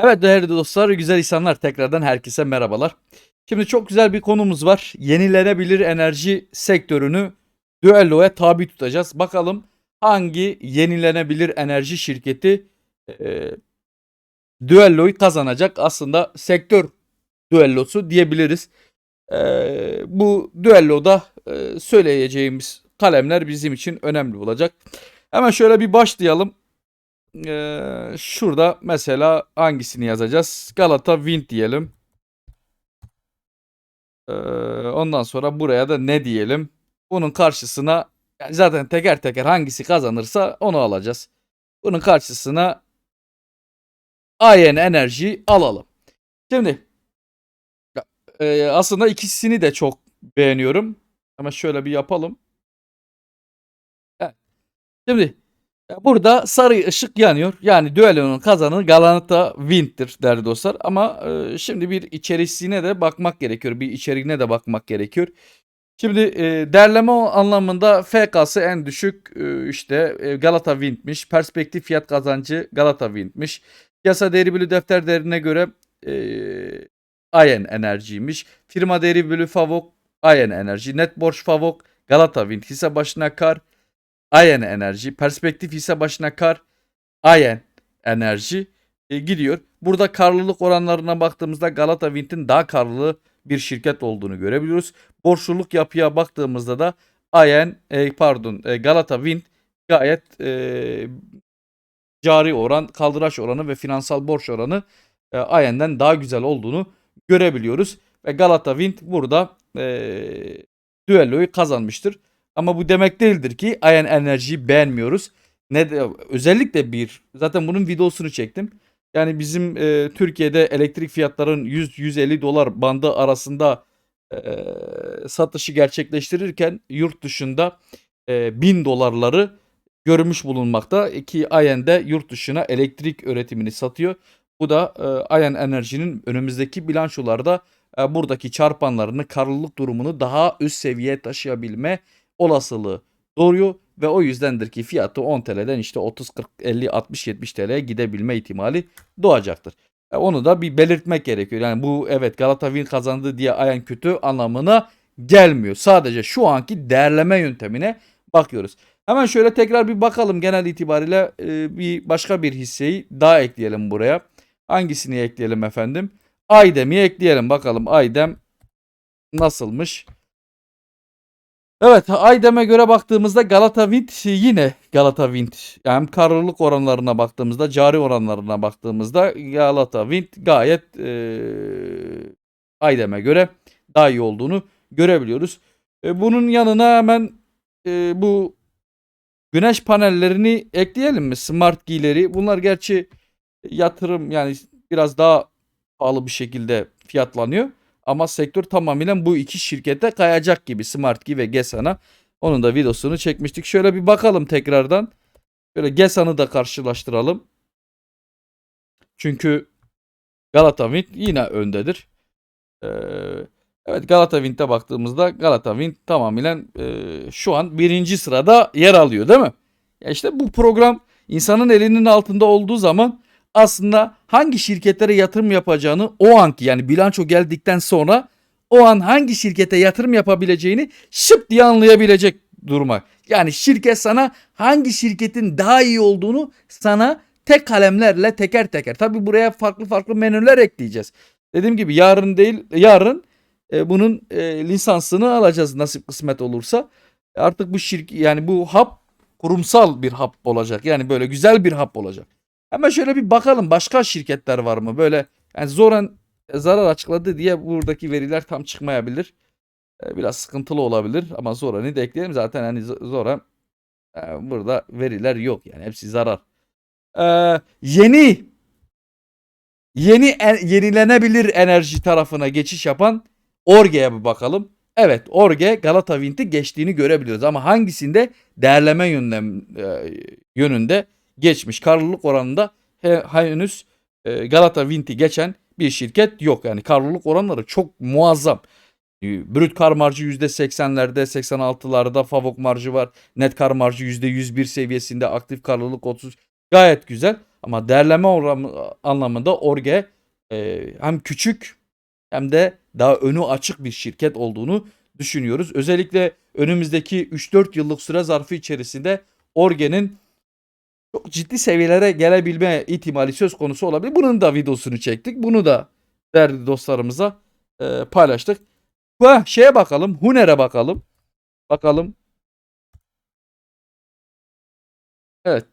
Evet değerli dostlar, güzel insanlar tekrardan herkese merhabalar. Şimdi çok güzel bir konumuz var. Yenilenebilir enerji sektörünü düelloya tabi tutacağız. Bakalım hangi yenilenebilir enerji şirketi e, düelloyu kazanacak? Aslında sektör düellosu diyebiliriz. E, bu düelloda e, söyleyeceğimiz kalemler bizim için önemli olacak. Hemen şöyle bir başlayalım. Ee, şurada mesela hangisini yazacağız? Galata Wind diyelim. Ee, ondan sonra buraya da ne diyelim? Bunun karşısına yani zaten teker teker hangisi kazanırsa onu alacağız. Bunun karşısına Ayen Enerji alalım. Şimdi e, aslında ikisini de çok beğeniyorum. Ama şöyle bir yapalım. Şimdi Burada sarı ışık yanıyor. Yani düellonun kazananı Galata Wind'tir değerli dostlar. Ama e, şimdi bir içerisine de bakmak gerekiyor. Bir içeriğine de bakmak gerekiyor. Şimdi e, derleme anlamında FK'sı en düşük e, işte e, Galata Wind'miş. Perspektif fiyat kazancı Galata Wind'miş. Piyasa değeri bölü defter değerine göre e, Ayen Enerji'ymiş. Firma değeri bölü Favok Ayen Enerji. Net borç Favok Galata Wind. Hisse başına kar Ayen Enerji. Perspektif hisse başına kar. Ayen Enerji e, gidiyor. Burada karlılık oranlarına baktığımızda Galata Wind'in daha karlı bir şirket olduğunu görebiliyoruz. Borçluluk yapıya baktığımızda da Ayen e, pardon e, Galata Wind gayet e, cari oran, kaldıraç oranı ve finansal borç oranı e, Ayen'den daha güzel olduğunu görebiliyoruz. Ve Galata Wind burada e, düelloyu kazanmıştır. Ama bu demek değildir ki Ayan Enerji'yi beğenmiyoruz. Ne de, özellikle bir zaten bunun videosunu çektim. Yani bizim e, Türkiye'de elektrik fiyatların 100-150 dolar bandı arasında e, satışı gerçekleştirirken yurt dışında e, 1000 dolarları görmüş bulunmakta ki Ayen de yurt dışına elektrik üretimini satıyor. Bu da e, Ayen Enerji'nin önümüzdeki bilançolarda e, buradaki çarpanlarını, karlılık durumunu daha üst seviyeye taşıyabilme olasılığı doğuruyor ve o yüzdendir ki fiyatı 10 TL'den işte 30 40 50 60 70 TL'ye gidebilme ihtimali doğacaktır. E onu da bir belirtmek gerekiyor. Yani bu evet Galata Win kazandı diye ayan kötü anlamına gelmiyor. Sadece şu anki değerleme yöntemine bakıyoruz. Hemen şöyle tekrar bir bakalım genel itibariyle e, bir başka bir hisseyi daha ekleyelim buraya. Hangisini ekleyelim efendim? Aydem'i ekleyelim bakalım Aydem nasılmış? Evet Aydem'e göre baktığımızda Galata Wind yine Galata Wind. Yani karlılık oranlarına baktığımızda cari oranlarına baktığımızda Galata Wind gayet e, Aydem'e göre daha iyi olduğunu görebiliyoruz. E, bunun yanına hemen e, bu güneş panellerini ekleyelim mi? Smart Giyleri. Bunlar gerçi yatırım yani biraz daha pahalı bir şekilde fiyatlanıyor. Ama sektör tamamen bu iki şirkete kayacak gibi SmartKey ve Gesan'a. Onun da videosunu çekmiştik. Şöyle bir bakalım tekrardan. Şöyle Gesan'ı da karşılaştıralım. Çünkü Galata Wind yine öndedir. Ee, evet Galata Wind'e baktığımızda Galata Wind tamamen e, şu an birinci sırada yer alıyor değil mi? Ya işte bu program insanın elinin altında olduğu zaman aslında hangi şirketlere yatırım yapacağını o anki yani bilanço geldikten sonra o an hangi şirkete yatırım yapabileceğini şıp diye anlayabilecek duruma. Yani şirket sana hangi şirketin daha iyi olduğunu sana tek kalemlerle teker teker. Tabi buraya farklı farklı menüler ekleyeceğiz. Dediğim gibi yarın değil yarın e, bunun e, lisansını alacağız nasip kısmet olursa. Artık bu şirket yani bu hap kurumsal bir hap olacak. Yani böyle güzel bir hap olacak. Hemen şöyle bir bakalım başka şirketler var mı? Böyle yani Zoran zarar açıkladı diye buradaki veriler tam çıkmayabilir. Ee, biraz sıkıntılı olabilir ama Zoran'ı da ekleyelim. Zaten hani Zoran e, burada veriler yok yani hepsi zarar. Ee, yeni yeni en, yenilenebilir enerji tarafına geçiş yapan Orge'ye bir bakalım. Evet Orge Galata Wind'i geçtiğini görebiliyoruz ama hangisinde değerleme yönünde, e, yönünde geçmiş. Karlılık oranında henüz e, Galata Wind'i geçen bir şirket yok. Yani karlılık oranları çok muazzam. E, brüt kar marjı %80'lerde, 86'larda Favok marjı var. Net kar marjı %101 seviyesinde, aktif karlılık 30. Gayet güzel. Ama değerleme oranı anlamında Orge e, hem küçük hem de daha önü açık bir şirket olduğunu düşünüyoruz. Özellikle önümüzdeki 3-4 yıllık süre zarfı içerisinde Orge'nin çok ciddi seviyelere gelebilme ihtimali söz konusu olabilir. Bunun da videosunu çektik. Bunu da değerli dostlarımıza e, paylaştık. Ve şeye bakalım. Huner'e bakalım. Bakalım. Evet.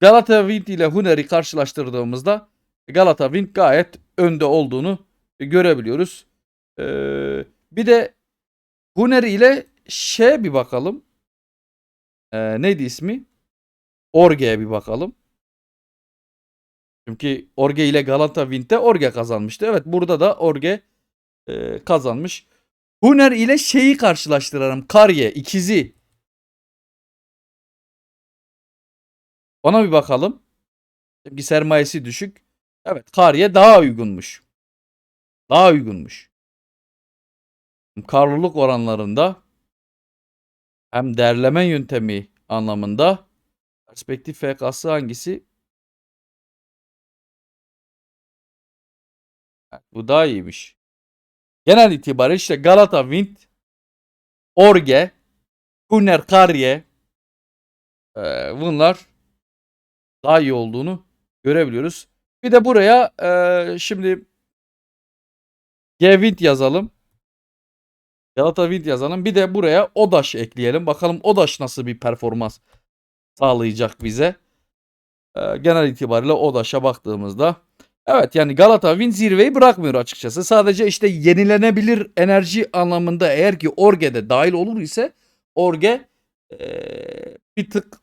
Galata Wind ile Huner'i karşılaştırdığımızda Galata Wind gayet önde olduğunu görebiliyoruz. Ee, bir de Huner ile şeye bir bakalım. Ee, neydi ismi? Orge'ye bir bakalım. Çünkü Orge ile Galata Wind'de Orge kazanmıştı. Evet burada da Orge e, kazanmış. Huner ile şeyi karşılaştıralım. Karye ikizi. Ona bir bakalım. Çünkü sermayesi düşük. Evet Karye daha uygunmuş. Daha uygunmuş. Karlılık oranlarında hem derleme yöntemi anlamında perspektif FK'sı hangisi? Bu daha iyiymiş. Genel itibariyle işte Galata Wind, Orge, Huner Karye e, bunlar daha iyi olduğunu görebiliyoruz. Bir de buraya e, şimdi G-Wind yazalım. Galata Wind yazalım. Bir de buraya Odaş ekleyelim. Bakalım Odaş nasıl bir performans sağlayacak bize. E, genel itibariyle Odaş'a baktığımızda Evet yani Galata Wind zirveyi bırakmıyor açıkçası. Sadece işte yenilenebilir enerji anlamında eğer ki Orge'de dahil olur ise Orge eee, bir tık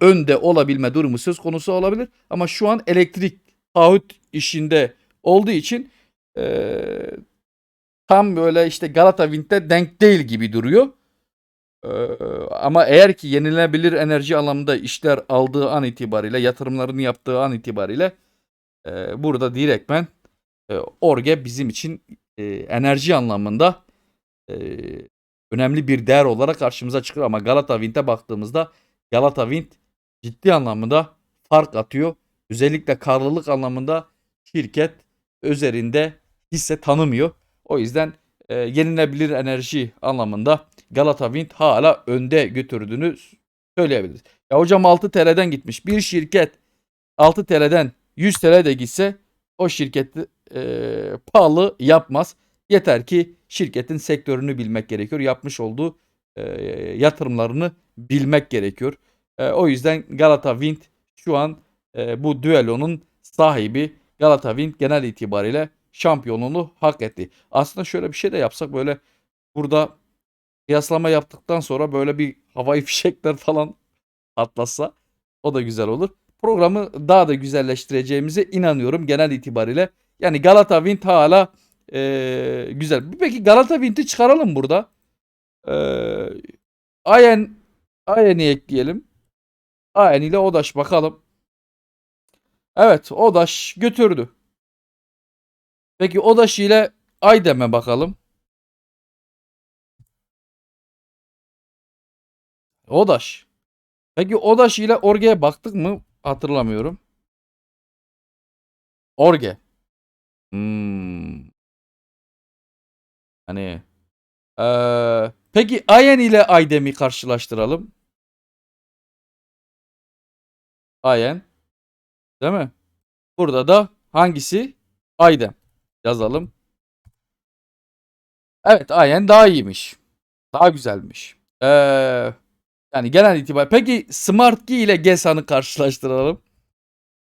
önde olabilme durumu söz konusu olabilir. Ama şu an elektrik taahhüt işinde olduğu için eee, tam böyle işte Galata Wind'de denk değil gibi duruyor. Eee, ama eğer ki yenilenebilir enerji anlamında işler aldığı an itibariyle yatırımlarını yaptığı an itibariyle ee, burada direktmen e, Orge bizim için e, enerji anlamında e, önemli bir değer olarak karşımıza çıkıyor. Ama Galata Wind'e baktığımızda Galata Wind ciddi anlamda fark atıyor. Özellikle karlılık anlamında şirket üzerinde hisse tanımıyor. O yüzden e, yenilebilir enerji anlamında Galata Wind hala önde götürdüğünü söyleyebiliriz. Ya hocam 6 TL'den gitmiş. Bir şirket 6 TL'den 100 TL de gitse o şirketi e, pahalı yapmaz. Yeter ki şirketin sektörünü bilmek gerekiyor. Yapmış olduğu e, yatırımlarını bilmek gerekiyor. E, o yüzden Galata Wind şu an e, bu düellonun sahibi Galata Wind genel itibariyle şampiyonluğunu hak etti. Aslında şöyle bir şey de yapsak böyle burada kıyaslama yaptıktan sonra böyle bir havai fişekler falan atlasa o da güzel olur programı daha da güzelleştireceğimize inanıyorum genel itibariyle. Yani Galata Wind hala e, güzel. Peki Galata Wind'i çıkaralım burada. E, Ayen Ayen'i ekleyelim. Ayen ile Odaş bakalım. Evet Odaş götürdü. Peki Odaş ile Aydem'e bakalım. Odaş. Peki Odaş ile Orge'ye baktık mı? Hatırlamıyorum. Orge. Hmm. Hani eee, peki Ayen ile Aydem'i karşılaştıralım. Ayen. Değil mi? Burada da hangisi? Aydem. Yazalım. Evet Ayen daha iyiymiş. Daha güzelmiş. Eee yani genel itibariyle. Peki Smart Key ile Gesan'ı karşılaştıralım.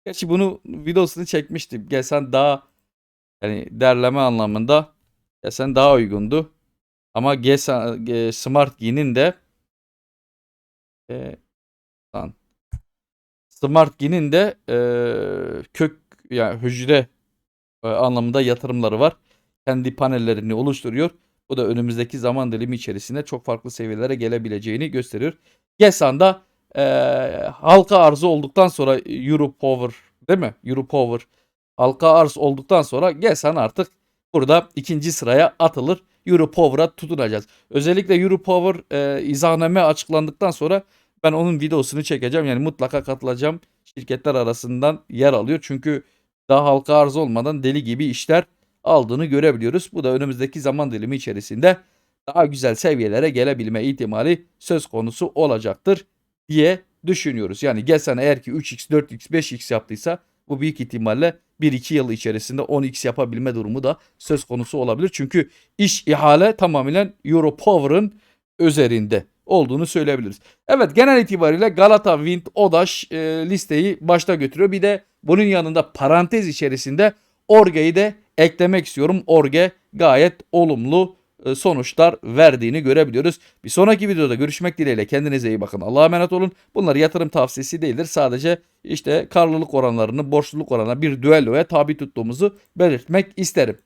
Gerçi bunu videosunu çekmiştim. Gesan daha yani derleme anlamında Gesan daha uygundu. Ama Gesan, e, Smart Key'nin de e, Smart Key'nin de e, kök yani hücre e, anlamında yatırımları var. Kendi panellerini oluşturuyor. Bu da önümüzdeki zaman dilimi içerisinde çok farklı seviyelere gelebileceğini gösteriyor. Gesan'da e, halka arzı olduktan sonra Euro Power değil mi? Euro Power halka arz olduktan sonra Gesan artık burada ikinci sıraya atılır. Euro Power'a tutunacağız. Özellikle Euro Power e, izahname açıklandıktan sonra ben onun videosunu çekeceğim. Yani mutlaka katılacağım şirketler arasından yer alıyor. Çünkü daha halka arz olmadan deli gibi işler aldığını görebiliyoruz. Bu da önümüzdeki zaman dilimi içerisinde daha güzel seviyelere gelebilme ihtimali söz konusu olacaktır diye düşünüyoruz. Yani Gelsen eğer ki 3x, 4x, 5x yaptıysa bu büyük ihtimalle 1-2 yıl içerisinde 10x yapabilme durumu da söz konusu olabilir. Çünkü iş ihale tamamen Europower'ın üzerinde olduğunu söyleyebiliriz. Evet genel itibariyle Galata, Wind, Odaş e, listeyi başta götürüyor. Bir de bunun yanında parantez içerisinde Orge'yi de eklemek istiyorum. Orge gayet olumlu e, sonuçlar verdiğini görebiliyoruz. Bir sonraki videoda görüşmek dileğiyle kendinize iyi bakın. Allah'a emanet olun. Bunlar yatırım tavsiyesi değildir. Sadece işte karlılık oranlarını, borçluluk oranına bir düelloya tabi tuttuğumuzu belirtmek isterim.